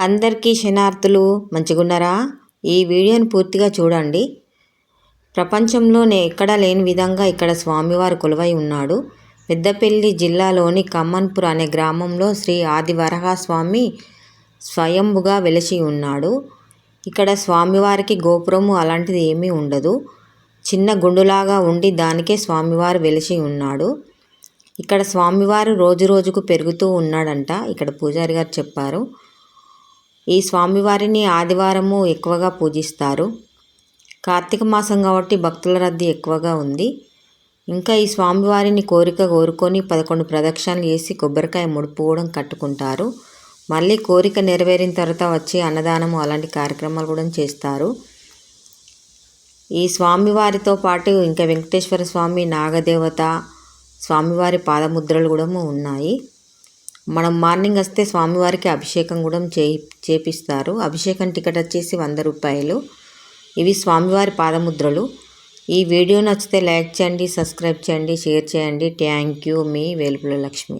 అందరికీ శనార్థులు మంచిగున్నారా? ఈ వీడియోని పూర్తిగా చూడండి. ప్రపంచంలోనే ఎక్కడా లేని విధంగా ఇక్కడ స్వామివారు కొలువై ఉన్నాడు. పెద్దపల్లి జిల్లాలోని కమ్మన్పూర్ అనే గ్రామంలో శ్రీ ఆది స్వామి స్వయంభుగా వెలిసి ఉన్నాడు. ఇక్కడ స్వామివారికి గోపురము అలాంటిది ఏమీ ఉండదు. చిన్న గుండులాగా ఉండి దానికే స్వామివారు వెలిసి ఉన్నాడు. ఇక్కడ స్వామివారు రోజు రోజుకు పెరుగుతూ ఉన్నాడంట ఇక్కడ పూజారి గారు చెప్పారు. ఈ స్వామివారిని ఆదివారము ఎక్కువగా పూజిస్తారు. కార్తీక మాసం కాబట్టి భక్తుల రద్దీ ఎక్కువగా ఉంది. ఇంకా ఈ స్వామివారిని కోరిక కోరుకొని పదకొండు ప్రదక్షిణలు చేసి కొబ్బరికాయ ముడుపుకోవడం కట్టుకుంటారు. మళ్ళీ కోరిక నెరవేరిన తర్వాత వచ్చి అన్నదానము అలాంటి కార్యక్రమాలు కూడా చేస్తారు. ఈ స్వామివారితో పాటు ఇంకా వెంకటేశ్వర స్వామి నాగదేవత స్వామివారి పాదముద్రలు కూడా ఉన్నాయి. మనం మార్నింగ్ వస్తే స్వామివారికి అభిషేకం కూడా చే చేపిస్తారు. అభిషేకం టికెట్ వచ్చేసి వంద రూపాయలు. ఇవి స్వామివారి పాదముద్రలు. ఈ వీడియో నచ్చితే లైక్ చేయండి సబ్స్క్రైబ్ చేయండి షేర్ చేయండి. థ్యాంక్ యూ మీ వేలుపుల లక్ష్మి.